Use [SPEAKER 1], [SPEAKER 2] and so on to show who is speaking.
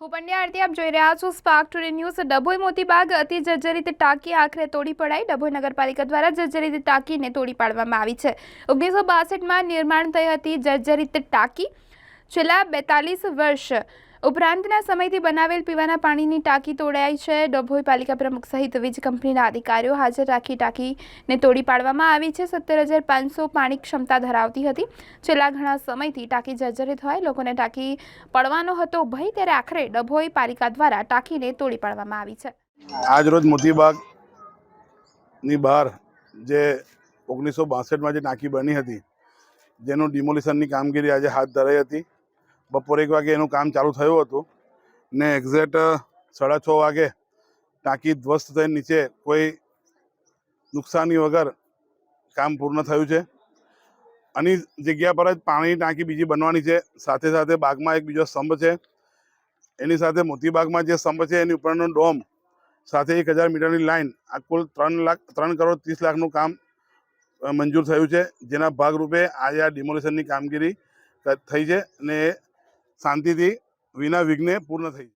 [SPEAKER 1] હું પંડ્યા આરતી આપ જોઈ રહ્યા છો spark today news Dabhoi Motibag અતિ જર્જરિત ટાંકી આખરે તોડી પડાઈ. ડભોઈ નગરપાલિકા દ્વારા જર્જરિત ટાંકીને તોડી પાડવામાં આવી છે. ઓગણીસો બાસઠમાં નિર્માણ થઈ હતી જર્જરિત ટાંકી. છેલ્લા બેતાલીસ વર્ષ ઉપરાંતના સમયથી બનાવેલ પીવાના પાણીની ટાંકી તોડાઈ છે. ડભોઈ પાલિકા પ્રમુખ સહિત વીજ કંપનીના અધિકારીઓ હાજર રાખી ટાંકીને તોડી પાડવામાં આવી છે. સત્તર હજાર પાંચસો પાણી ક્ષમતા ધરાવતી હતી. છેલ્લા ઘણા સમયથી ટાંકી જર્જરિત હોય, લોકોને ટાંકી પડવાનો હતો ભય, ત્યારે આખરે ડભોઈ પાલિકા દ્વારા ટાંકીને તોડી પાડવામાં આવી છે.
[SPEAKER 2] આજરોજ મોતીબાગની બહાર જે ઓગણીસો બાસઠમાં જે ટાંકી બની હતી, જેનું ડિમોલિશનની કામગીરી આજે હાથ ધરાઈ હતી. બપોરે એક વાગે એનું કામ ચાલુ થયું હતું ને એક્ઝેક્ટ સાડા છ વાગે ટાંકી ધ્વસ્ત થઈને નીચે કોઈ નુકસાની વગર કામ પૂર્ણ થયું છે. આની જગ્યા પર જ પાણીની ટાંકી બીજી બનવાની છે. સાથે સાથે બાગમાં એક બીજો સ્તંભ છે. એની સાથે મોતીબાગમાં જે સ્તંભ છે એની ઉપરનો ડોમ સાથે એક હજાર મીટરની લાઈન આ કુલ ત્રણ લાખ, ત્રણ કરોડ ત્રીસ લાખનું કામ મંજૂર થયું છે. જેના ભાગરૂપે આજે આ ડિમોલિશનની કામગીરી થઈ છે અને શાંતિથી વિના વિઘ્ને પૂર્ણ થઈ